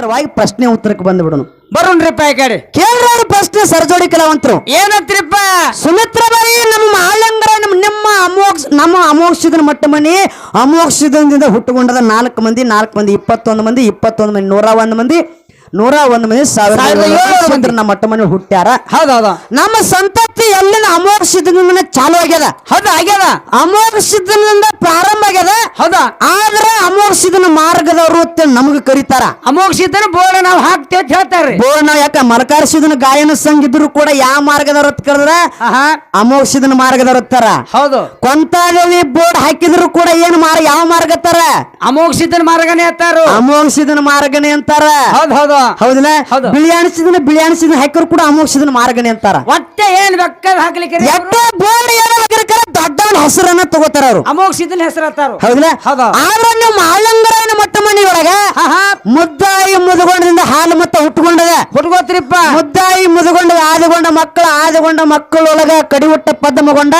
ನೇರವಾಗಿ ಪ್ರಶ್ನೆ ಉತ್ತರಕ್ಕೆ ಬಂದ್ಬಿಡೋನು. ಬರೋಣ್ರಿಪ್ಪ ಯಾಕಡೆ ಕಡೆ. ಕೇಳ್ರ ಪ್ರಶ್ನೆ ಸರ್ಜೋಡಿ ಕಲಾವಂತರು. ಏನಂತ್ರಿಪ್ಪ ಸುಮಿತ್ರ ಬಾಯಿ ನಮ್ಮ ಮಾಳಂಗರ ನಮ್ಮ ನಿಮ್ಮ ಅಮೋಕ್ಷ ನಮ್ಮ ಅಮೋಕ್ಷದ ಮಟ್ಟ ಮನಿ ಅಮೋಕ್ಷದಿಂದ ಹುಟ್ಟುಕೊಂಡದ ನಾಲ್ಕು ಮಂದಿ ನಾಲ್ಕು ಮಂದಿ ಇಪ್ಪತ್ತೊಂದು ಮಂದಿ ಇಪ್ಪತ್ತೊಂದು ಮಂದಿ ನೂರ ಒಂದು ಮಂದಿ. ನೂರ ಒಂದು ಮಂದಿ ಸಾವಿರದ. ಸುಂದರ ನಮ್ಮ ಮಟ್ಟ ಮನೆ ಹುಟ್ಟ್ಯಾರ. ಹೌದೌದು. ನಮ್ಮ ಸಂತತಿ ಎಲ್ಲಿನ ಅಮೋಕ್ಷದಿಂದ ಚಾಲು ಆಗ್ಯದ? ಹೌದ ಆಗ್ಯದ. ಸಿದ್ಧನಿಂದ ಪ್ರಾರಂಭ ಆಗ್ಯದ? ಹೌದ. ಆದ್ರ ಸಿದ್ಧನ ಮಾರ್ಗದವರು ನಮಗ ಕರೀತಾರ. ಸಿದ್ಧನ ಬೋರ್ಡ್ ನಾವು ಹಾಕ್ತೇವೆ ಅಂತ ಹೇಳ್ತಾರ್ರಿ ನಾವು ಯಾಕ ಮಲಕಾರ್ಸಿದನ ಗಾಯನ ಸಂಘ ಇದ್ರು ಕೂಡ ಯಾವ ಮಾರ್ಗದವ್ರ ಕರೆದ್ರ? ಅಮೋಘ ಸಿದ್ಧನ ಮಾರ್ಗದವ್ರ ತರ ಹೌದು. ಕೊಂತಾದೇವಿ ಬೋರ್ಡ್ ಹಾಕಿದ್ರು ಕೂಡ ಏನ್ ಮಾರ್ಗ ಯಾವ ಮಾರ್ಗ ಅಮೋಘ ಸಿದ್ಧನ ಮಾರ್ಗನೇ ಅಂತಾರ. ಅಮೋಘ ಸಿದ್ಧನ ಮಾರ್ಗನೇ ಅಂತಾರ. ಹೌದು ಹೌದು. ಹೌದಿಲ್ಲ? ಹೌದು. ಬಿಳಿ ಅಣಿಸಿದನ ಬಿಳಿ ಅಣಿಸಿದನ ಹಾಕಿದ್ರು ಕೂಡ ಅಮೋಕ್ಷದನ ಮಾರ್ಗನೆ ಅಂತಾರ. ಒಟ್ಟೆ ಏನ್ ಬೇಕಾದ ಹಾಕ್ಲಿಕ್ಕೆ ಬೋರ್ಡ್ ಹಾಕಿರ್ಕಾರ ದೊಡ್ಡವನ ಹೆಸರನ್ನ ತಗೋತಾರ ಅವರು. ಅಮೋಕ್ಷಿತನ ಹೆಸರು ಹೇಳ್ತಾರು ಹೌದಲ್ಲ? ಆದ್ರೆ ನೀವು ಮಾಳಂಗರಾಯನ ಮಟ್ಟ ಮನೆಯೊಳಗ ಮುದ್ದಾಯಿ ಮುದುಗೊಂಡದಿಂದ ಹಾಲು ಮತ್ತ ಹುಟ್ಟುಕೊಂಡದ ಹುಟ್ಕೋತ್ರಿಪ್ಪ. ಮುದ್ದಾಯಿ ಮುದುಗೊಂಡ ಆದುಗೊಂಡ ಮಕ್ಕಳ ಆದಿಗೊಂಡ ಮಕ್ಕಳೊಳಗ ಕಡಿವುಟ್ಟ ಪದ್ಮಗೊಂಡ.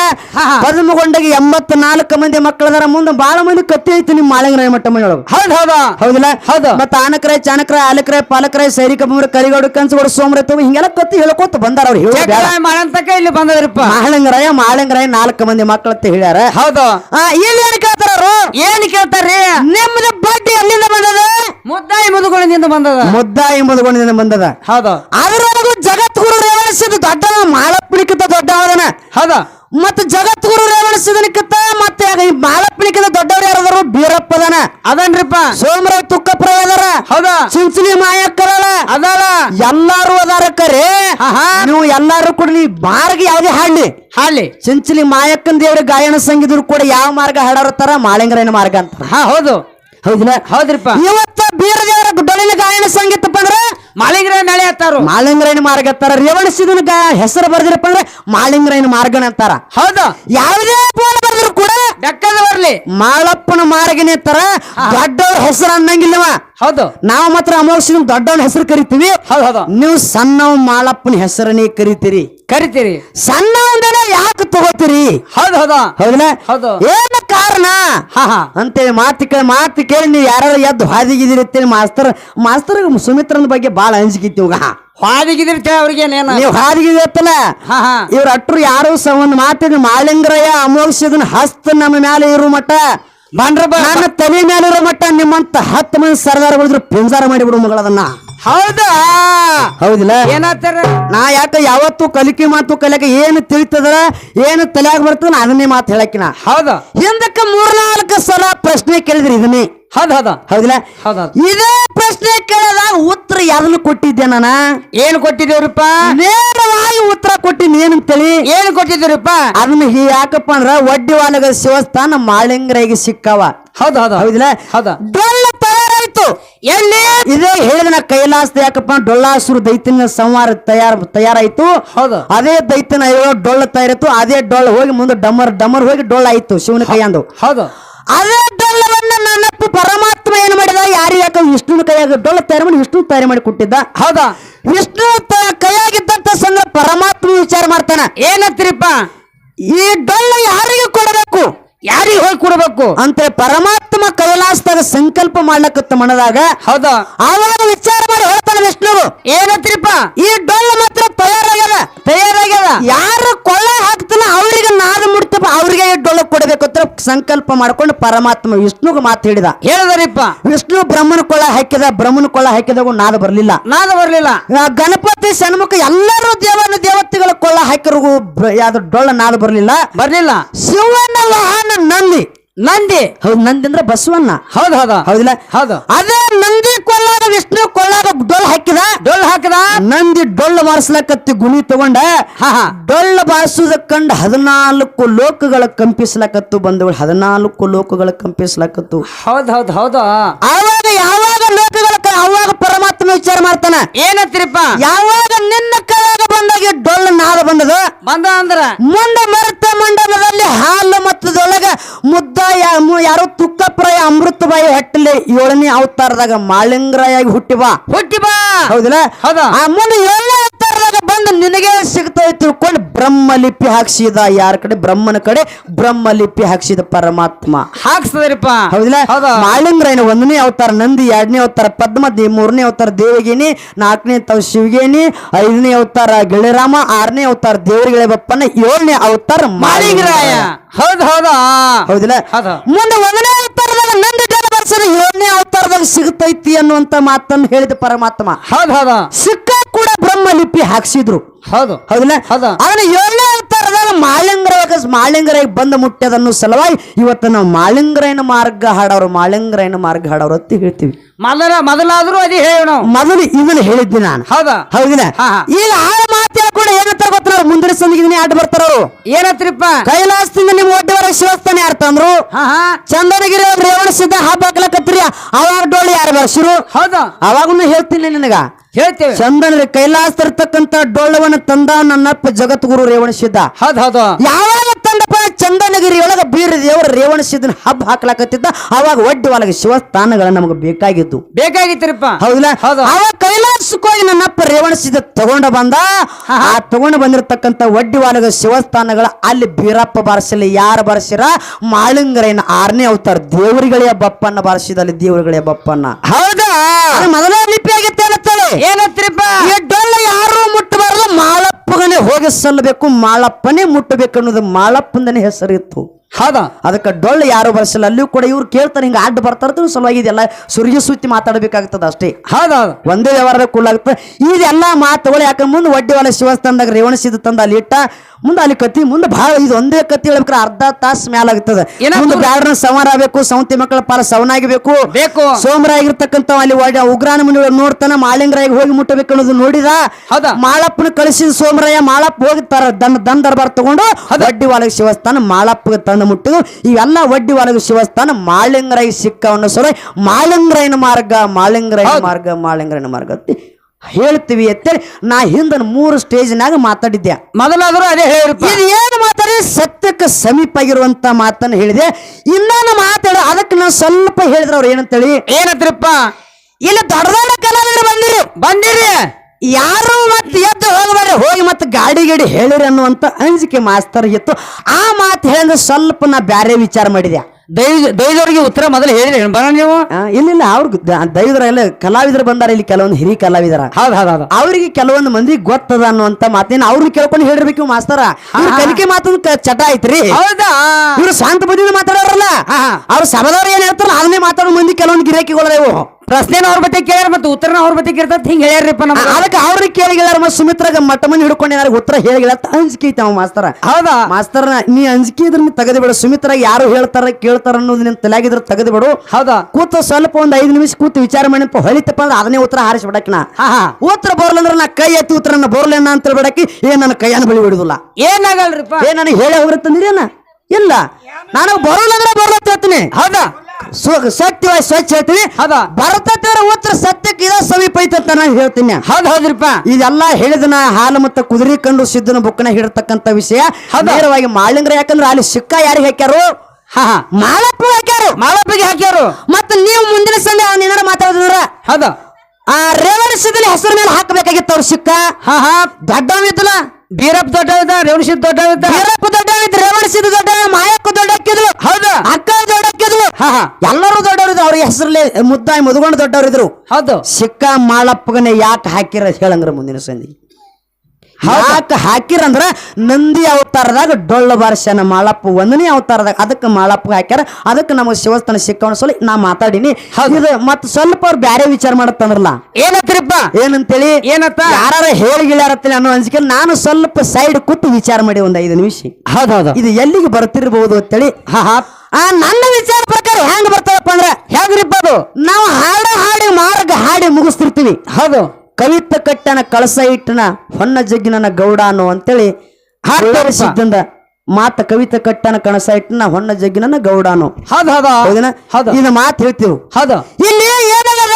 ಪದ್ಮಗೊಂಡಗೆ ಎಂಬತ್ ನಾಲ್ಕು ಮಂದಿ ಮಕ್ಕಳದಾರ. ಮುಂದೆ ಬಾಳ ಮಂದಿ ಕತ್ತಿ ಐತಿ ನಿಮ್ಮ ಮಾಳಂಗರಾಯ ಮಟ್ಟ ಮನೆಯೊಳಗ. ಹೌದ್ ಹೌದಾ. ಹೌದಲ್ಲ? ಹೌದು. ಮತ್ತ ಆನಕರಾಯ ಚಾನಕರಾಯ ಆಲಕರಾಯ ಪಾಲಕರಾಯ ಸೈರಿಕ ಬೊಮ್ಮರ ಕರಿಗೌಡ ಕಂಚಗೋಡ ಸೋಮರ ತುಂಬ ಹಿಂಗೆಲ್ಲ ಕತ್ತಿ ಹೇಳ್ಕೊತ ಬಂದಾರ ಅವ್ರು ಹೇಳಿ ಮಾಡಂತಕ ಇಲ್ಲಿ ಬಂದದ್ರಪ್ಪ. ಮಾಳಂಗರಾಯ ಮಾಳಂಗರಾಯ ನಾಲ್ಕು ಮಂದಿ ಮಕ್ಕಳ ಅಂತ ಹೇಳ್ಯಾರ. ಹೌದು. ಇಲ್ಲಿ ಏನ್ ಕೇಳ್ತಾರ ಏನು ಕೇಳ್ತಾರ್ರಿ? ನಿಮ್ಮದ ಬಡ್ಡಿ ಎಲ್ಲಿಂದ ಬಂದದ? ಮುದ್ದಾಯಿ ಮುದುಗಳಿಂದ ಬಂದದ. ಮುದ್ದಾಯಿ ಮುದುಗೊಂಡಿಂದ ಬಂದದ. ಹೌದು. ಅದರೊಳಗೂ ಜಗದ್ಗುರು ರೇವಣಿಸಿದ ದೊಡ್ಡ ಮಾಳಪ್ಪನಿಕಿಂತ ದೊಡ್ಡ ಅವದನ ಹೌದು. ಮತ್ತ ಜಗದ್ಗುರು ರೇವಣಿಸಿದನಕ್ಕಿಂತ ಮತ್ತೆ ಈ ಮಾಳಪ್ಪನಿಕಿಂತ ದೊಡ್ಡವ್ರು ಯಾರದಾರು ಬೀರಪ್ಪದನ ಅದನ್ರಿಪ್ಪ. ಸೋಮರಾವ್ ತುಕ್ಕಪ್ರ ಅದಾರ. ಹೌದಾ? ಚಿಂಚಲಿ ಮಾಯಕ್ಕರಳ ಅದಲ್ಲ ಎಲ್ಲಾರು ಅದಾರ ಕರೆ. ನೀವು ಎಲ್ಲಾರು ಕೂಡ ನೀವು ಮಾರ್ಗ ಯಾವ್ದೇ ಹಾಡ್ಲಿ. ಹಾಡ್ಲಿ. ಚಿಂಚಲಿ ಮಾಯಕ್ಕನ್ ದೇವ್ರ ಗಾಯನ ಸಂಗೀತರು ಕೂಡ ಯಾವ ಮಾರ್ಗ ಹಾಡಾರತ್ತಾರ? ಮಾಳಿಂಗರೇನ ಮಾರ್ಗ ಅಂತ ಹಾ ಹೌದು. ಹೌದಿಲ್ಲ? ಹೌದ್ರಿಪ್ಪ. ಇವತ್ತ ಬೀರದೇವರ ದೇವರ ಡೊಳ್ಳಿನ ಗಾಯನ ಸಂಗೀತಪ್ಪ ಅಂದ್ರೆ ಮಾಳಿಗ್ರ ನಳೆ ಹತ್ತಾರು ಮಾಳಿಂಗರೈನ ಮಾರ್ಗ ಅಂತಾರ. ರೇವಣಿಸಿದನ ಗಾ ಹೆಸರು ಬರ್ದಿರಪ್ಪ ಅಂದ್ರೆ ಮಾಳಿಂಗರೈನ ಮಾರ್ಗನ ಅಂತಾರ. ಹೌದು. ಯಾವುದೇ ಪೋಲ ಬರ್ದ್ರು ಕೂಡ ಡಕ್ಕದ ಬರ್ಲಿ. ಮಾಳಪ್ಪನ ಮಾರ್ಗನೇ ತರ ದೊಡ್ಡವ್ರ ಹೆಸರು ಅನ್ನಂಗಿಲ್ಲವ ಹೌದು. ನಾವು ಮಾತ್ರ ಅಮೋಕ್ಷನ ದೊಡ್ಡವನ ಹೆಸರು ಕರಿತೀವಿ. ಹೌದು ಹೌದು. ನೀವು ಸಣ್ಣವ್ ಮಾಳಪ್ಪನ ಹೆಸರನ್ನೇ ಕರಿತೀರಿ. ಕರಿತೀರಿ. ಸಣ್ಣ ಯಾಕೆ ತಗೋತೀರಿ? ಹೌದು ಹೌದು. ಹೌದಾ ಹೌದು. ಏನ ಕಾರಣ? ಹಾ ಹಾ. ಅಂತೇಳಿ ಮಾತು ಕೇಳಿ ಮಾತು ಕೇಳಿ ನೀವು ಯಾರು ಎದ್ದು ಹಾದಿಗಿದಿರಿ ಅಂತೇಳಿ ಮಾಸ್ತರ್. ಮಾಸ್ತರ್ ಸುಮಿತ್ರನ ಬಗ್ಗೆ ಬಹಳ ಅಂಜಿಕಿತ್ತು ಇವಾಗ. ಹಾದಿಗಿದ್ರಿ ಅವ್ರಿಗೆ ನೀವು ಹಾದಿಗಿದ್ದಲ್ಲ ಹಾ ಹಾ. ಇವ್ರ ಅಟ್ರು ಯಾರು ಸ ಒಂದ್ ಮಾತಿನ ಮಾಳಿಂಗರಯ್ಯ ಅಮೋಕ್ಷದನ ಹಸ್ತ ನಮ್ಮ ಮೇಲೆ ಇರೋ ಮಟ್ಟ ಬಂದ್ರ ಬ. ನನ್ನ ತಲೆ ಮೇಲೆ ಇರೋ ಮಟ್ಟ ನಿಮ್ಮಂತ ಹತ್ತು ಮಂದಿ ಸರ್ದಾರ ಪಿಂಜಾರ ಮಾಡಿಬಿಡು ಮಗಳದನ್ನ. ಹೌದಾ? ಹೌದಿಲ್ಲ? ಏನಾಗ್ತಾರ? ನಾ ಯಾಕ ಯಾವತ್ತು ಕಲಿಕೆ ಮಾತು ಕಲಿಯಕ ಏನು ತಿಳಿತದ ಏನು ತಲೆಯಾಗ ಬರ್ತದ ಅದನ್ನೇ ಮಾತು ಹೇಳಕಿನ ಹೌದು? ಹಿಂದಕ್ಕೆ ಮೂರ್ನಾಲ್ಕು ಸಲ ಪ್ರಶ್ನೆ ಕೇಳಿದ್ರಿ ಇದನ್ನೇ. ಹೌದು ಹೌದು ಹೌದಿಲ್ಲ? ಹೌದ ಇದೇ ಪ್ರಶ್ನೆ ಕೇಳಿದಾಗ ಉತ್ತರ ಯಾವ್ದನ್ನು ಕೊಟ್ಟಿದ್ದೆ ನಾನ? ಏನ್ ಕೊಟ್ಟಿದ್ದೇವ್ರಿಪ್ಪ? ನೇರವಾಗಿ ಉತ್ತರ ಕೊಟ್ಟಿನಿ ಏನಂತೇಳಿ ಏನ್ ಕೊಟ್ಟಿದ್ದೀವ್ರಿಪ್ಪ? ಅದನ್ನ ಹೀ ಯಾಕಪ್ಪ ಅಂದ್ರ ಒಡ್ಡಿ ವಾಲಗ ಶಿವಸ್ಥಾನ ಮಾಳಿಂಗರಿಗೆ ಸಿಕ್ಕವ. ಹೌದು ಹೌದು ಹೌದಿಲ್ಲ? ಹೌದಾ? ತಯಾರಾಯ್ತು ಎಲ್ಲಿ? ಇದೇ ಹೇಳಿದ ಕೈಲಾಸ ಯಾಕಪ್ಪ ಡೊಳ್ಳಾಸುರ ದೈತ್ಯನ ಸಂಹಾರ ತಯಾರ ತಯಾರಾಯ್ತು. ಅದೇ ದೈತ್ಯನ ಡೊಳ್ಳ ತಯಾರಿತ್ತು ಅದೇ ಡೊಳ್ಳ ಹೋಗಿ ಮುಂದೆ ಡಮರ್ ಡಮರ್ ಹೋಗಿ ಡೊಳ್ಳ ಆಯ್ತು ಶಿವನ ಕೈಯಂದು ಹೌದು. ಅದೇ ಡೊಳ್ಳವನ್ನ ನನ್ನಪ್ಪ ಪರಮಾತ್ಮ ಏನು ಮಾಡಿದ? ಯಾರಿಗೆ ಯಾಕ ವಿಷ್ಣುನ ಕೈಯಾಗ ಡೊಳ್ಳ ತಯಾರು ಮಾಡಿ ವಿಷ್ಣು ತಯಾರಿ ಮಾಡಿ ಕೊಟ್ಟಿದ್ದ? ಹೌದಾ. ವಿಷ್ಣು ಕೈಯಾಗಿದ್ದಂತ ಸಂಗ ಪರಮಾತ್ಮ ವಿಚಾರ ಮಾಡ್ತಾನ. ಏನತ್ರಿಪ್ಪ? ಈ ಡೊಳ್ಳ ಯಾರಿಗೆ ಕೊಡಬೇಕು? ಯಾರಿಗೆ ಹೋಗಿ ಕೊಡಬೇಕು? ಅಂತ ಪರಮಾತ್ಮ ಕೈಲಾಸದಾಗ ಸಂಕಲ್ಪ ಮಾಡ್ಲಕತ್ತ ಮನದಾಗ ಹೌದಾ. ಆವಾಗ ವಿಚಾರ ಮಾಡಿ ಹೇಳ್ತಾನೆ ವಿಷ್ಣುರು ಏನತ್ರಿಪ್ಪ ಈ ಡೊಳ್ಳ ಮಾತ್ರ ತಯಾರಾಗ್ಯದ ತಯಾರಾಗ್ಯದ? ಯಾರು ಕೊಳ್ಳ ಹಾಕ್ತಾನ ಅವ್ರಿಗೆ ನಾದ ಮುಡ್ತಪ್ಪ ಅವ್ರಿಗೆ ಡೊಳ್ಳು ಕೊಡಬೇಕು ಅಂತ ಸಂಕಲ್ಪ ಮಾಡ್ಕೊಂಡು ಪರಮಾತ್ಮ ವಿಷ್ಣುಗೆ ಮಾತು ಹೇಳಿದ. ಹೇಳಿದರಿಪ್ಪ. ವಿಷ್ಣು ಬ್ರಹ್ಮನ ಕೊಳ ಹಾಕಿದ ಬ್ರಹ್ಮನ ಕೊಳ ಹಾಕಿದಾಗ ನಾದ ಬರಲಿಲ್ಲ. ನಾದ ಬರಲಿಲ್ಲ. ಗಣಪತಿ ಷಣ್ಮುಖ ಎಲ್ಲರೂ ದೇವನ ದೇವತೆಗಳ ಕೊಳ್ಳ ಹಾಕಿರೋ ಯಾವ್ದು ಡೊಳ್ಳ ನಾದ ಬರಲಿಲ್ಲ. ಬರಲಿಲ್ಲ. ಶಿವನ ವಾಹನ ನಂದಿ ನಂದಿ. ಹೌದು ನಂದಿ ಅಂದ್ರೆ ಬಸವಣ್ಣ. ಹೌದು ಹೌದ. ಹೌದಿಲ್ಲ? ಹೌದು. ಅದೇ ನಂದಿ ಕೊಲ್ಲಾರ ವಿಷ್ಣು ಕೊಲ್ಲಾರ ಡೊಳ್ಳ ಹಾಕಿದ? ಡೊಳ್ ಹಾಕಿದ? ನಂದಿ ಡೊಳ್ಳು ಬಾರಿಸ್ಲಕತ್ತಿ ಗುಣಿ ತಗೊಂಡ? ಡೊಳ್ಳು ಬಾರಿಸುವುದ ಕಂಡು ಹದಿನಾಲ್ಕು ಲೋಕಗಳ ಕಂಪಿಸ್ಲಕತ್ತು ಬಂದವಳು. ಹದಿನಾಲ್ಕು ಲೋಕಗಳ ಕಂಪಿಸ್ಲಕತ್ತು. ಹೌದ್ ಹೌದು ಹೌದು. ಆವಾಗ ಯಾವಾಗ ಲೋಕಗಳ ಅವಾಗ ಪರಮಾತ್ಮ ವಿಚಾರ ಮಾಡ್ತಾನ? ಏನಂತೀರಿಪ್ಪ? ಯಾವಾಗ ನಿನ್ನ ಕೈಯಾಗ ಬಂದಾಗ ಡೊಳ್ಳ ನಾದ ಬಂದದ? ಬಂದ ಅಂದ್ರ? ಮುಂದೆ ಮರುತ ಮಂಡಲದಲ್ಲಿ ಹಾಲು ಮತ್ತದೊಳಗ ಮುದ್ದ ಯಾರೋ ತುಕ್ಕಪ್ರಾಯ ಅಮೃತಬಾಯಿ ಹೊಟ್ಟಲಿ ಏಳನೇ ಅವತಾರದಾಗ ಮಾಳಿಂಗರಾಯಾಗಿ ಹುಟ್ಟಿವ ಹುಟ್ಟಿ ಬಾ ಹೌದಿಲ್ಲ? ಹೌದಾ. ಆ ಮುಂದೆ ಏಳನೇ ನಿನಗೆ ಸಿಗ್ತದೆ ತಿಳ್ಕೊಂಡು ಬ್ರಹ್ಮಲಿಪಿ ಹಾಕ್ಸಿದ ಯಾರ ಕಡೆ? ಬ್ರಹ್ಮನ ಕಡೆ. ಬ್ರಹ್ಮಲಿಪಿ ಹಾಕ್ಸಿದ ಪರಮಾತ್ಮ. ಹಾಕ್ಸದ್ರಿಪ್ಪ ಹೌದಿಲ್ಲ? ಹೌದಾ. ಮಾಳಿಂಗ್ರಾಯನ ಒಂದನೇ ಅವತಾರ ನಂದಿ ಎರಡನೇ ಅವತಾರ ಪದ್ಮದಿ ಮೂರನೇ ಅವತಾರ ದೇವಗಿನಿ ನಾಲ್ಕನೇ ತಾವ ಶಿವಗೇನಿ ಐದನೇ ಅವತಾರ ಗಿಳಿರಾಮ ಆರನೇ ಅವತಾರ ದೇವರಿಗಳ ಬಪ್ಪನ ಏಳನೇ ಅವತಾರ ಮಾಳಿಂಗ್ರಾಯ ಹೌದ್ ಹೌದಾ. ಹೌದಿಲ್ಲ? ಹೌದು. ಮುಂದೆ ಒಂದನೇ ಅವತಾರದಾಗ ನಂದಿ ಏಳನೇ ಅವತಾರದಾಗ ಸಿಗ್ತೈತಿ ಅನ್ನುವಂತ ಮಾತನ್ನು ಹೇಳಿದ ಪರಮಾತ್ಮ. ಹೌದ್ ಹೌದಾ. ಸಿಕ್ಕ ಕೂಡ ಬ್ರಹ್ಮ ಲಿಪಿ ಹಾಕ್ಸಿದ್ರು. ಹೌದು. ಹೌದಲ್ಲ? ಅದನ್ನ ಏಳನೇ ಅವತಾರದಲ್ಲಿ ಮಾಳಿಂಗರ ಮಾಳಿಂಗರಾಗ ಬಂದ ಮುಟ್ಟದನ್ನು ಸಲುವಾಗಿ ಇವತ್ತು ನಾವು ಮಾಳಿಂಗರಾಯನ ಮಾರ್ಗ ಹಾಡೋರು ಮಾಳಿಂಗರಾಯನ ಮಾರ್ಗ ಹಾಡೋರು ಅಂತ ಹೇಳ್ತೀವಿ. ಮೊದಲ ಮೊದಲಾದ್ರೂ ಅದೇ ಹೇಳೋಣ. ಮೊದಲು ಇದನ್ನ ಹೇಳಿದ್ದೆ ನಾನು. ಹೌದಾ? ಹೌದಿಲ್ಲ. ಈಗ ಆ ಮಾತು ಕೂಡ ಏನತ್ತ ಗೊತ್ತಿಲ್ಲ ಮುಂದಿನ ಸಂದಿಗೆ ಆಟ ಬರ್ತಾರ? ಅವರು ಏನತ್ರಿಪ್ಪ? ಕೈಲಾಸದಿಂದ ನಿಮ್ಮ ಅರ್ಥ ಯಾರು ತಂದ್ರು? ಚಂದನಗಿರಿ ಅವ್ರು ರೇವಣ ಸಿದ್ಧ ಹಬ್ಬ ಹಾಕ್ಲಕತ್ರಿ ಅವಾಗ ಡೋಳಿ ಯಾರು ಬರ್ಸಿರು ಹೌದಾ. ಅವಾಗೂ ಹೇಳ್ತೀನಿ ನಿನಗ. ಹೇಳ್ತೇವೆ. ಚಂದನ ಕೈಲಾಸ ಇರ್ತಕ್ಕಂತ ಡೊಳ್ಳವನ ತಂದ ನನ್ನಪ್ಪ ಜಗದ್ಗುರು ರೇವಣ ಸಿದ್ಧ. ಹೌದ್ ಹೌದು. ಯಾವಾಗ ತಂದಪ್ಪ ಚಂದನಗಿರಿ ಒಳಗೆ ಬೀರ ದೇವರ ರೇವಣ ಸಿದ್ದನ ಹಬ್ಬ ಹಾಕ್ಲಾಕತ್ತಿದ್ದ. ಅವಾಗ ಒಡ್ಡಿ ಒಳಗೆ ಶಿವಸ್ಥಾನಗಳು ನಮಗೆ ಬೇಕಾಗಿದ್ದು ಬೇಕಾಗಿತ್ತಿರಪ್ಪ. ಹೌದಿಲ್ಲ? ಹೌದು. ಅವಾಗ ಕೈಲಾಸಕ್ಕೆ ಹೋಗಿ ನನ್ನಪ್ಪ ರೇವಣ ಸಿದ್ಧ ತಗೊಂಡ ಬಂದ. ಆ ತಗೊಂಡು ಬಂದಿರತಕ್ಕಂತ ಒಡ್ಡಿ ಒಳಗ ಶಿವಸ್ಥಾನಗಳ ಅಲ್ಲಿ ಬೀರಪ್ಪ ಬಾರಿಸಲಿ ಯಾರು ಬಾರಿಸಿರ? ಮಾಳಿಂಗರೇನ ಆರನೇ ಅವತಾರ ದೇವರುಗಳೇ ಬಪ್ಪನ್ನ ಬಾರಿಸಿದಲ್ಲಿ ದೇವರುಗಳೇ ಬಪ್ಪನ್ನ ಹೌದಾ? ಮೊದಲ ಲಿಪಿ ಆಗಿತ್ತೆ ಏನತ್ತಿರಪ್ಪ ಏನತ್ರಿಪ್ಪ? ಈ ಡೊಳ್ಳ ಯಾರು ಮುಟ್ಟಬಾರದು ಮಾಳಪ್ಪಗನೇ ಹೋಗಿ ಸಲ್ಲಬೇಕು ಮಾಳಪ್ಪನೇ ಮುಟ್ಟಬೇಕು ಅನ್ನೋದು ಮಾಳಪ್ಪಂದನೇ ಹೆಸರಿತ್ತು. ಹೌದಾ? ಅದಕ್ಕೆ ಡೊಳ್ಳು ಯಾರು ಬರ್ಸಲ್ಲ? ಅಲ್ಲಿಯೂ ಕೂಡ ಇವ್ರು ಕೇಳ್ತಾರೆ ಹಿಂಗೆ ಅಡ್ಡ ಬರ್ತಾರ ಸಲುವಾಗಿ ಇದೆಲ್ಲ ಸುರ್ಯ ಸುತ್ತಿ ಮಾತಾಡಬೇಕಾಗ್ತದ ಅಷ್ಟೇ. ಹೌದಾ? ಒಂದೇ ವ್ಯವಹಾರ ಕೂಡಾಗ್ತದೆ ಇದೆಲ್ಲ ಮಾತುಗಳು ಯಾಕಂದ್ರೆ ಮುಂದೆ ಒಡ್ಡಿ ಒಲೆ ರೇವಣ ಸಿದ್ಧ ತಂದ ಅಲ್ಲಿ ಇಟ್ಟ ಮುಂದೆ ಅಲ್ಲಿ ಕತ್ತಿ ಮುಂದೆ ಭಾಳ ಇದು ಒಂದೇ ಕತ್ತಿ ಹೇಳ್ಬೇಕಾರೆ ಅರ್ಧ ತಾಸು ಮೇಲಾಗ್ತದೆ? ಮುಂದೆ ಬ್ಯಾಡ್ರನ್ ಸವಾರ ಆಗಬೇಕು ಸೌಂತಿ ಮಕ್ಕಳ ಪಾಲ ಸವನಾಗಬೇಕು ಬೇಕು. ಸೋಮರ ಆಗಿರ್ತಕ್ಕಂಥ ಅಲ್ಲಿ ಉಗ್ರಾಣ ಮುನಿ ನೋಡ್ತಾನೆ ಮಾಳಿಂಗರಾಯಿಗೆ ಹೋಗಿ ಮುಟ್ಟಬೇಕು ಅನ್ನೋದು ನೋಡಿದ ಹೌದಾ? ಮಾಳಪ್ಪನ ಕಳಿಸಿದ ಸೋಮರಾಯ ಮಾಳಪ್ಪ ಹೋಗಿ ತರ ದನ್ ದನ್ ದರ್ಬಾರ್ ತಗೊಂಡು ಒಡ್ಡಿ ಒಳಗೆ ಶಿವಸ್ಥಾನ ಮಾಳಪ್ಪಗೆ ತಂದು ಮುಟ್ಟಿದ್ರು ಇವೆಲ್ಲ ಒಡ್ಡಿ ಒಳಗೆ ಶಿವಸ್ಥಾನ ಮಾಳಿಂಗರಾಯಿ ಸಿಕ್ಕವನ್ನು ಸೊರೆ ಮಾಳಿಂಗರಾಯನ ಮಾರ್ಗ ಮಾಳಿಂಗರಾಯನ ಹೌದು. ಮಾರ್ಗ ಮಾಳಿಂಗರಾಯನ ಮಾರ್ಗ ಅಂತ ಹೇಳ್ತೀವಿ ಅಂತೇಳಿ ನಾ ಹಿಂದ ಮೂರು ಸ್ಟೇಜ್ನಾಗ ಮಾತಾಡಿದ್ದೆ. ಮೊದಲಾದರೂ ಅದೇ ಹೇಳಿ ಇದು ಏನು ಮಾತಾಡಿ? ಸತ್ಯಕ್ಕೆ ಸಮೀಪ ಆಗಿರುವಂತ ಮಾತನ್ನು ಹೇಳಿದೆ. ಇನ್ನೊಂದು ಮಾತಾಡ ಅದಕ್ಕೆ ನಾನು ಸ್ವಲ್ಪ ಹೇಳಿದ್ರೆ ಅವ್ರು ಏನಂತೇಳಿ? ಏನತ್ರಿಪ್ಪ? ಇಲ್ಲಿ ದೊಡ್ಡ ದೊಡ್ಡ ಕಲಾವಿದರು ಬಂದಿರಿ. ಬಂದಿರಿ. ಯಾರು ಮತ್ತೆ ಎದ್ದು ಹೋಗಬೇಡ್ರಿ ಹೋಗಿ ಮತ್ತೆ ಗಾಡಿ ಗಾಡಿ ಹೇಳಿರಿ ಅನ್ನುವಂತ ಅಂಜಿಕೆ ಮಾಸ್ತರ್ ಇತ್ತು. ಆ ಮಾತು ಹೇಳಿದ್ರೆ ಸ್ವಲ್ಪ ನಾ ಬ್ಯಾರೆ ವಿಚಾರ ಮಾಡಿದೆ. ದೈವ ದೈವದವ್ರಿಗೆ ಉತ್ತರ ಮೊದಲು ಹೇಳಿರಿ ಬರ ನೀವು. ಆ, ಇಲ್ಲ ಅವ್ರಿಗೆ ದೈವರ ಎಲ್ಲ ಕಲಾವಿದರು ಬಂದಾರ ಇಲ್ಲಿ ಕೆಲವೊಂದು ಹಿರಿ ಕಲಾವಿದರ. ಹೌದ್ ಹೌದ್ ಹೌದು. ಅವ್ರಿಗೆ ಕೆಲವೊಂದು ಮಂದಿ ಗೊತ್ತದ ಅನ್ನುವಂತ ಮಾತೇನು ಅವ್ರನ್ನ ಕೇಳ್ಕೊಂಡು ಹೇಳಿರ್ಬೇಕು ಮಾಸ್ತರ. ಇವ್ರ ಕಲಿಕೆ ಮಾತು ಚಟ ಐತ್ರಿ. ಹೌದಾ? ಇವ್ರು ಶಾಂತ ಬುದ್ಧಿನ ಮಾತಾಡೋರಲ್ಲ. ಹಾ. ಅವ್ರ ಸಭದವ್ರು ಏನ್ ಹೇಳ್ತಾರ ಅದನ್ನೇ ಮಾತಾಡೋ ಮಂದಿ ಕೆಲವೊಂದು ಗಿರಾಕಿಗಳವು ಪ್ರಶ್ನೆನ ಅವ್ರ ಬಗ್ಗೆ ಕೇಳ್ಯಾರ ಮತ್ತೆ ಉತ್ತರನ ಅವ್ರ ಬಗ್ಗೆ ಕೇಳ್ತಾ ಹಿಂಗ ಹೇಳ್ಯಾರಪ್ಪ ನಮ್ಗೆ. ಅದಕ್ಕೆ ಅವ್ರಿಗೆ ಕೇಳಿ ಗೆಳಾರ ಮತ್ತೆ ಸುಮಿತ್ರಾಗ ಮಟ್ಟ ಮಂದಿ ಹಿಡ್ಕೊಂಡು ಏನಾರ ಉತ್ತರ ಹೇಳಿಲ್ಲ ಅಂತ ಅಂಜಿಕೆ ಐತೆ ಅವ ಮಾಸ್ತರ. ಹೌದಾ? ಮಾಸ್ತರ್ನ ನೀ ಅಂಜಿಕೆ ಇದ್ರ ನೀ ತೆಗೆದು ಬಿಡು. ಸುಮಿತ್ರಾಗ ಯಾರು ಹೇಳ್ತಾರ ಕೇಳ್ತಾರ ಅನ್ನೋದು ನಿನ್ ತಲೆಗಿದ್ರ ತೆಗೆದು ಬಿಡು. ಹೌದಾ? ಕೂತು ಸ್ವಲ್ಪ ಒಂದ್ ಐದು ನಿಮಿಷ ಕೂತು ವಿಚಾರ ಮಾಡಿಪ್ಪ ಹೊಳಿತಪ್ಪ ಅಂದ್ರೆ ಅದನ್ನೇ ಉತ್ತರ ಹಾರಿಸಿ ಬಿಡಕಿನ ಹಾ ಹಾ. ಉತ್ತರ ಬರ್ಲಂದ್ರ ನಾ ಕೈ ಎತ್ತಿ ಉತ್ತರ ಬರ್ಲೇನ ಅಂತ ಬಿಡಕಿ ಏನ್ ನನ್ನ ಕೈಯನ್ನು ಬಳಿ ಬಿಡುದಿಲ್ಲ. ಏನಾಗಲ್ರಿಪ್ಪ? ಏನ್ ನನಗೆ ಹೇಳಿ ಹೋಗಿರ್ತಂದಿರೇನ ಇಲ್ಲ. ನಾನು ಬರೋಲ್ಲ ಅಂದ್ರೆ ಹೇಳ್ತೀನಿ. ಹೌದಾ? ಸತ್ಯವಾಗಿ ಸ್ವಚ್ಛ ಹೇಳ್ತೀನಿ. ಅದ ಭಾರತದ ಉತ್ತರ ಸತ್ಯಕ್ಕೆ ಇದ ಸಮೀಪ ಐತಂತ ಅಂತ ನಾನು ಹೇಳ್ತೀನಿ. ಹೌದ್ ಹೌದ್ರಿಪ್ಪ. ಇದೆಲ್ಲ ಹೇಳಿದನ ಹಾಲು ಮತ್ತು ಕುದುರೆ ಕಂಡು ಸಿದ್ದನ ಬುಕ್ಕನ ಹಿಡತಕ್ಕಂತ ವಿಷಯ? ನೇರವಾಗಿ ಮಾಳಿಂಗ್ರ ಯಾಕಂದ್ರೆ ಅಲ್ಲಿ ಸಿಕ್ಕ ಯಾರಿಗೆ ಹಾಕ್ಯಾರು? ಹಾ ಹಾ. ಮಾಳಪ್ಪ ಹಾಕ್ಯಾರು. ಮಾಳಪ್ಪಗೆ ಹಾಕ್ಯಾರು. ಮತ್ತೆ ನೀವು ಮುಂದಿನ ಸಂಜೆ ಅವ್ನ ಏನಾರ ಮಾತಾಡಿದ್ರ ಹೌದಾ. ಆ ರೇವಣಸಿದ್ದಲ್ಲಿ ಹೆಸರು ಮೇಲೆ ಹಾಕಬೇಕಾಗಿತ್ತು ಅವ್ರ ಸಿಕ್ಕ. ಹಾ ಹಾ. ದೊಡ್ಡವಿದ್ದಲ್ಲ ಬೀರಪ್ಪ ದೊಡ್ಡವಿದ್ದ ರೇವಣಿಸಿದ್ ದೊಡ್ಡವಿದ್ದ ವೀರಪ್ಪ ದೊಡ್ಡವಿದ್ದ ರೇವಣ ಸಿದ್ದ ದೊಡ್ಡ ಮಾಯಕ್ಕ ದೊಡ್ಡ ಹಾಕಿದ್ರು. ಹೌದಾ. ಅಕ್ಕ ಹಾ ಎಲ್ಲರೂ ದೊಡ್ಡವರಿದ್ರು ಅವ್ರ ಹೆಸರಲ್ಲಿ ಮುದ್ದಾಯಿ ಮುದುಗೊಂಡು ದೊಡ್ಡವರಿದ್ರು ಹೌದು. ಸಿಕ್ಕ ಮಾಳಪ್ಪಗನೆ ಯಾಕೆ ಹಾಕಿರ ಹೇಳಂಗ್ರ ಮುಂದಿನ ಸಂಧಿ. ಯಾಕೆ ಹಾಕಿರಂದ್ರ ನಂದಿ ಅವತಾರದಾಗ ಡೊಳ್ಳ ಬಾರ್ಸ್ಯಾನ ಮಾಳಪ್ಪ ಒಂದನೇ ಅವತಾರದಾಗ ಅದಕ್ಕೆ ಮಾಳಪ್ಪ ಹಾಕ್ಯಾರ. ಅದಕ್ಕೆ ನಮಗೆ ಶಿವಸ್ಥಾನ ಸಿಕ್ಕವನ ಸೊಲಿ ನಾ ಮಾತಾಡಿನಿ. ಇದು ಮತ್ತೆ ಸ್ವಲ್ಪ ಅವ್ರು ಬ್ಯಾರೆ ವಿಚಾರ ಮಾಡತ್ತಂದ್ರಲ್ಲ. ಏನತ್ರಿಪ್ಪ? ಏನಂತೇಳಿ? ಏನತ್ತ? ಯಾರ ಹೇಳಿ ಗಿಳ್ಯಾರತ್ತೇಳಿ ಅನ್ನೋ ಅನ್ಸಿಕೆ ನಾನು ಸ್ವಲ್ಪ ಸೈಡ್ ಕೂತು ವಿಚಾರ ಮಾಡಿ ಒಂದ್ ಐದು ನಿಮಿಷ. ಹೌದೌದು ಹೌದು. ಇದು ಎಲ್ಲಿಗೆ ಬರ್ತಿರ್ಬಹುದು ಅಂತೇಳಿ ಹಾ ಹಾ. ಆ ನನ್ನ ವಿಚಾರ ಪ್ರಕಾರ ಹೆಂಗ್ ಬರ್ತದಪ್ಪ ಅಂದ್ರೆ ಹೆಂಗ್ರಿಪ್ಪ ಅದು? ನಾವು ಹಾಡ ಹಾಡಿ ಮಾರ್ಗ ಹಾಡಿ ಮುಗಿಸ್ತಿರ್ತೀವಿ. ಹೌದು. ಕವಿತ ಕಟ್ಟನ ಕಳಸ ಇಟ್ಟನ ಹೊನ್ನ ಜಗ್ಗಿನ ಗೌಡ ಅನ್ನೋ ಅಂತೇಳಿ ಹಾಡ್ತಾರೆ ಮಾತ ಕವಿತ ಕಟ್ಟನ ಕಣಸ ಇಟ್ಟನ ಹೊನ್ನ ಜಗ್ಗಿನ ಗೌಡ ಅನ್ನೋ. ಹೌದ್ ಹೌದ. ಹೌದಿನ? ಹೌದು. ಇದು ಮಾತು ಹೇಳ್ತೀವಿ. ಹೌದು. ಇಲ್ಲಿ ಏನಾಗದ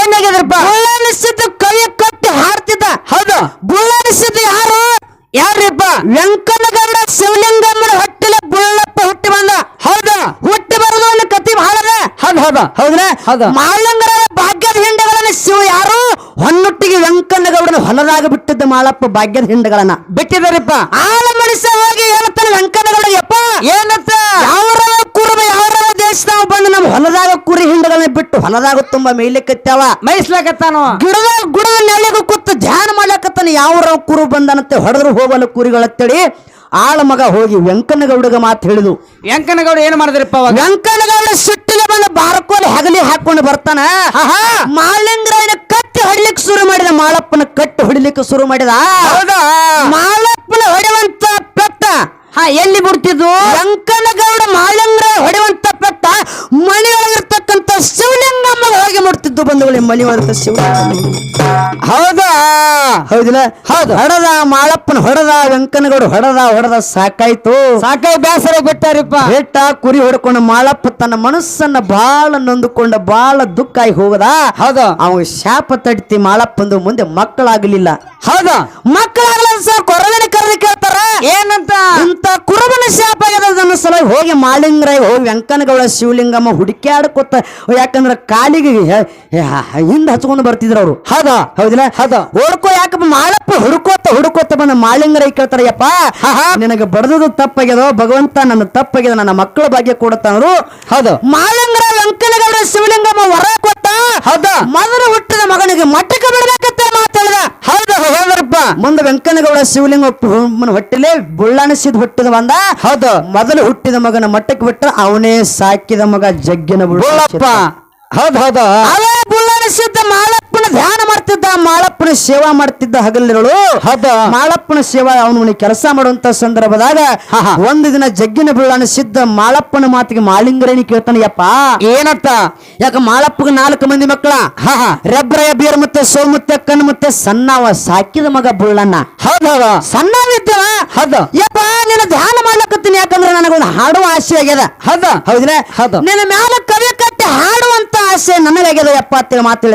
ಏನಾಗದ್ರಪ್ಪ ಕವಿ ಕಟ್ಟಿ ಹಾಡ್ತಿದ್ದ. ಹೌದು. ಬುಳ್ಳಾಣಿಸಿದ್ದ ಯಾರು? ಯಾರ್ರಿಪ್ಪ? ವೆಂಕನಗೌಡ ಶಿವಲಿಂಗಮ್ಮನ ಹೊಟ್ಟಿಲ ಬುಳ್ಳಪ್ಪ ಹುಟ್ಟಿ ಬಂದ ಹೌದಾ ಹುಟ್ಟಿ ಬರೋದು ಒಂದು ಕತಿ ಬಹಳದ ಹೌದ್? ಹೌದಾ ಹೌದ್ರ? ಹೌದು. ಮಾಳಂಗರ ಭಾಗ್ಯದ ಹಿಂಡಗಳನ್ನ ಶಿವ ಯಾರು? ಹೊನ್ನೊಟ್ಟಿಗೆ ವೆಂಕಣ್ಣಗೌಡನ ಹೊಲದಾಗ ಬಿಟ್ಟಿದ್ದ ಮಾಳಪ್ಪ ಭಾಗ್ಯದ ಹಿಂಡಗಳನ್ನ. ಬಿಟ್ಟಿದಾರಪ್ಪ ಆಳ ಮನುಷ್ಯ ಹೋಗಿ ಹೇಳ್ತಾನೆ ವೆಂಕಣ್ಣಗೌಡಪ್ಪ ಏನತ್ತ ಯಾವರ ಕುರುಬ ಯಾವರ ದೇಶದಾಗ ಬಂದು ನಮ್ಮ ಹೊಲದಾಗ ಕುರಿ ಹಿಂಡಗಳನ್ನ ಬಿಟ್ಟು ಹೊಲದಾಗ ತುಂಬಾ ಮೇಯ್ಲಿಕ್ಕತ್ತಾವ ಮೈಸ್ಲಾಕತ್ತಾನ ಗಿಡದ ಗುಡ ನೆಲೆಗೂ ಕೂತು ಧ್ಯಾನ ಮಾಡ್ಲಾಕತ್ತಾನ ಯಾವ ಕುರು ಬಂದನಂತೆ ಹೊಡೆದ್ರು ಹೋಗಲ್ಲ ಕುರಿಗಳತ್ತೇಳಿ ಆಳ ಮಗ ಹೋಗಿ ವೆಂಕನಗೌಡಗ ಮಾತು ಹೇಳಿದು. ವೆಂಕಣ್ಣಗೌಡ ಏನ್ ಮಾಡಿದ್ರಪ್ಪ ವೆಂಕಣ್ಣಗೌಡ ವೆಂಕನಗೌಡ ಸುಟ್ಟಿಗೆ ಬಂದು ಹೆಗಲಿ ಹಾಕೊಂಡು ಬರ್ತಾನ. ಮಾಳಿಂಗರಾಯನ ಕಟ್ಟಿ ಹೊಡಿಲಿಕ್ಕೆ ಶುರು ಮಾಡಿದ ಮಾಳಪ್ಪನ ಕಟ್ಟಿ ಹೊಡಿಲಿಕ್ಕೆ ಶುರು ಮಾಡಿದ. ಮಾಳಪ್ಪನ ಹೊಡೆಯುವಂತ ಪೆಟ್ಟ ಹಾ ಎಲ್ಲಿ ಬಿಡ್ತಿದ್ದು ಲಂಕನಗೌಡ ಮಾಳಿಂಗರಾಯ ಹೊಡೆಯುವಂತ ಪೆಟ್ಟ ಮನೆ ಒಳಗಿರ್ತ ಶಿವ. ಹೌದಾ? ಹೌದಿಲ್ಲ? ಹೌದು. ಹೊಡೆದ ಮಾಳಪ್ಪನ ಹೊಡೆದ ವೆಂಕನಗೌಡ ಹೊಡೆದ ಹೊಡೆದ ಸಾಕಾಯ್ತು. ಸಾಕಾಯ್ ಬೇಸರ ಬಿಟ್ಟಾರಿಪ್ಪ. ಬೆಟ್ಟ ಕುರಿ ಹೊಡ್ಕೊಂಡು ಮಾಳಪ್ಪ ತನ್ನ ಮನಸ್ಸನ್ನ ಬಾಳ ನೊಂದುಕೊಂಡ ಬಾಳ ದುಃಖ ಆಗಿ ಹೋಗದ. ಹೌದು. ಅವ ಶಾಪ ತಡ್ತಿ ಮಾಳಪ್ಪಂದು ಮುಂದೆ ಮಕ್ಕಳಾಗಲಿಲ್ಲ. ಹೌದಾ. ಮಕ್ಕಳಾಗಲ್ಲ ಸರ್ ಕೊರವಿನ ಕರೆದು ಕೇಳ್ತಾರ ಏನಂತ ಇಂತ ಕುರುಬನ ಶಾಪ ಆಗ್ಯದ ಸಲ ಹೋಗಿ ಮಾಳಿಂಗರಾಯ ವೆಂಕನಗೌಡ ಶಿವಲಿಂಗಮ್ಮ ಹುಡುಕ್ಯಾಡ್ಕೊತ ಯಾಕಂದ್ರೆ ಕಾಲಿಗೆ ಹಿಂದೆ ಹಚ್ಕೊಂಡು ಬರ್ತಿದ್ರು ಅವರು. ಹದ ಹೌದಿಲ್ಲ? ಹದ. ಓಡ್ಕೋ ಯಾಕಪ್ಪ ಮಾಳಪ್ಪ ಹುಡುಕೋತ ಹುಡುಕೋತ ಬಂದ ಮಾಳಿಂಗರಾಯ ಕೇಳ್ತಾರಯ್ಯಪ್ಪ ನಿನಗೆ ಬಡದದು ತಪ್ಪಾಗ್ಯದೋ ಭಗವಂತ ನನ್ನ ತಪ್ಪಾಗ್ಯದ ನನ್ನ ಮಕ್ಕಳ ಭಾಗ್ಯ ಕೊಡತ್ತಾನರು ಹೌದು. ಮಾಳಿಂಗರ ವೆಂಕನಗೌಡ ಶಿವಲಿಂಗಮ್ಮ ವರ ಕೊಟ್ಟ ಹೌದ. ಮೊದಲು ಹುಟ್ಟಿದ ಮಗನಿಗೆ ಮಟ್ಟಕ್ಕೆ ಬಿಡಬೇಕಂತ ಮಾತಾಡಿದ ಹೌದು ಹೌದ್ರಪ್ಪ ವೆಂಕನಗೌಡ ಶಿವಲಿಂಗ ಹೊಟ್ಟೆಲೆ ಬುಳ್ಳಾಣಿಸಿದ ಹುಟ್ಟಿದ ಬಂದ. ಹೌದು. ಮೊದಲು ಹುಟ್ಟಿದ ಮಗನ ಮಟ್ಟಕ್ಕೆ ಬಿಟ್ಟ ಅವನೇ ಸಾಕಿದ ಮಗ ಜಗ್ಗಿನ ಬುಳ್ಳಪ್ಪ. ಹೌದು ಹೌದು. ಅವೇ ಬುಳ್ಳಾಣಿಸಿದ್ದ. ಮಾಳಪ್ಪನ ಧ್ಯಾನ ಮಾಡ್ತಿದ್ದ ಮಾಳಪ್ಪನ ಸೇವಾ ಮಾಡ್ತಿದ್ದ ಹಗಲಿರಳು ಹದ. ಮಾಳಪ್ಪನ ಸೇವಾ ಅವನು ಕೆಲಸ ಮಾಡುವಂತ ಸಂದರ್ಭದಾಗ. ಒಂದು ದಿನ ಜಗ್ಗಿನ ಬುಳ್ಳಾಣಿಸಿದ್ದ ಮಾಳಪ್ಪನ ಮಾತಿಗೆ ಮಾಲಿಂಗರೇನಿ ಕೇಳ್ತಾನೆ ಯಪ್ಪ ಏನತ್ತ ಯಾಕ ಮಾಳಪ್ಪಗ ನಾಲ್ಕು ಮಂದಿ ಮಕ್ಕಳ? ರೆಬ್ರಯ ಬೀರ್ ಮತ್ತೆ ಸೋಮುತ್ತೆ ಕಣ್ ಮತ್ತೆ ಸಣ್ಣವ ಸಾಕಿದ ಮಗ ಬುಳ್ಳಣ್ಣ ಹೌದವ ಹೌದು. ಸಣ್ಣವಿದ್ದವ? ಹೌದು. ಯಪ್ಪ ನಿನ್ನ ಧ್ಯಾನ ಮಾಡ್ಲಕತ್ತೀನಿ ಯಾಕಂದ್ರೆ ನನಗೊಂದು ಹಾಡುವ ಆಸೆ ಆಗ್ಯದ. ಹೌದ ಹೌದಿಲ್ಲ? ಹೌದು. ನಿನ್ನ ಮ್ಯಾಲ ಕವಿ ಕಟ್ಟಿ ಹಾಡುವಂತ ಆಸೆ ನನಗಾಗ್ಯದ ಯಪ್ಪ ಅಂತೇಳಿ ಮಾತು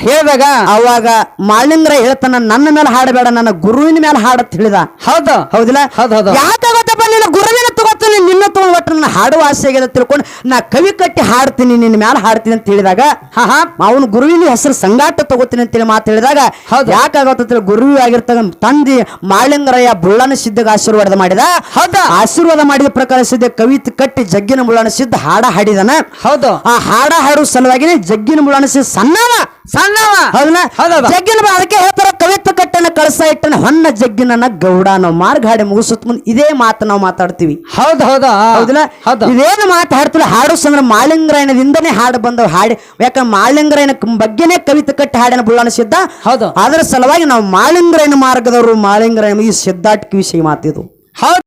ಹೇಳಿದಾಗ ಹೇಳಿದಾಗ ಅವಾಗ ಮಾಲಿಂದ್ರ ಹೇಳ್ತಾನ ನನ್ನ ಮೇಲೆ ಹಾಡಬೇಡ ನನ್ನ ಗುರುವಿನ ಮೇಲೆ ಹಾಡತ್ ಹೇಳಿದ. ಹೌದು. ಹೌದಿಲ್ಲ? ಹೌದು, ಹೌದು. ಯಾಕೆ ಗೊತ್ತಪ್ಪ ನಿನ್ನ ಗುರುವಿನ ತಗೋತೀನಿ ನಿನ್ನ ತೊಗೊಂಡು ಒಟ್ಟು ನನ್ನ ಹಾಡುವ ಆಸೆ ಆಗ್ಯದ ತಿಳ್ಕೊಂಡು ನಾ ಕವಿ ಕಟ್ಟಿ ಹಾಡ್ತೀನಿ ನಿನ್ನ ಮ್ಯಾಲ ಹಾಡ್ತೀನಿ ಅಂತ ಹೇಳಿದಾಗ ಹಾ ಹಾ ಅವನು ಗುರುವಿನ ಹೆಸರು ಸಂಗಾಟ ತಗೋತೀನಿ ಅಂತೇಳಿ ಮಾತು ಹೇಳಿದಾಗ ಹೌದು. ಯಾಕಾಗತ್ತ ಗುರುವಿ ಆಗಿರ್ತಕ್ಕ ತಂದಿ ಮಾಳಿಂಗರಯ್ಯ ಬುಳ್ಳನ ಸಿದ್ಧಗೆ ಆಶೀರ್ವಾದ ಮಾಡಿದ ಹೌದಾ. ಆಶೀರ್ವಾದ ಮಾಡಿದ ಪ್ರಕಾರ ಸಿದ್ಧ ಕವಿ ಕಟ್ಟಿ ಜಗ್ಗಿನ ಮುಳ್ಳನ ಸಿದ್ಧ ಹಾಡ ಹಾಡಿದನ. ಹೌದು. ಆ ಹಾಡ ಹಾಡು ಸಲುವಾಗಿ ಜಗ್ಗಿನ ಮುಳ್ಳನ ಸಿದ್ಧ ಸಣ್ಣವ. ಸಣ್ಣವ. ಹೌದಾ. ಜಗ್ಗಿನ ಅದಕ್ಕೆ ಹೇಳ್ತಾರ ಕವಿತ್ವ ಕಟ್ಟನ ಕಳಸ ಇಟ್ಟನ ಹೊನ್ನ ಜಗ್ಗಿನ ಗೌಡ ನಾವು ಮಾರ್ಗ ಹಾಡಿ ಮುಗಿಸುತ್ತ ಮುಂದೆ ಇದೇ ಮಾತು ನಾವು ಮಾತಾಡ್ತೀವಿ. ಹೌದು ಹೌದು. ಹೌದಿಲ್ಲ? ಹೌದು. ಇದೇನು ಮಾತಾಡ್ತಿಲ್ಲ ಹಾಡು ಸಂದ್ರ ಮಾಲಿಂಗರಾಯಣದಿಂದನೇ ಹಾಡು ಬಂದವು ಹಾಡಿ ಯಾಕಂದ್ರೆ ಮಾಲಿಂಗರಾಯನ ಬಗ್ಗೆನೆ ಕವಿತೆ ಕಟ್ಟಿ ಹಾಡಿನ ಬುಳ್ಳನ ಸಿದ್ಧ. ಹೌದು. ಅದರ ಸಲುವಾಗಿ ನಾವು ಮಾಲಿಂಗರಾಯನ ಮಾರ್ಗದವರು ಮಾಲಿಂಗರಾಯನ ಈ ಸಿದ್ಧಾಟಿಕೆ ವಿಷಯ ಮಾತಿದು. ಹೌದು.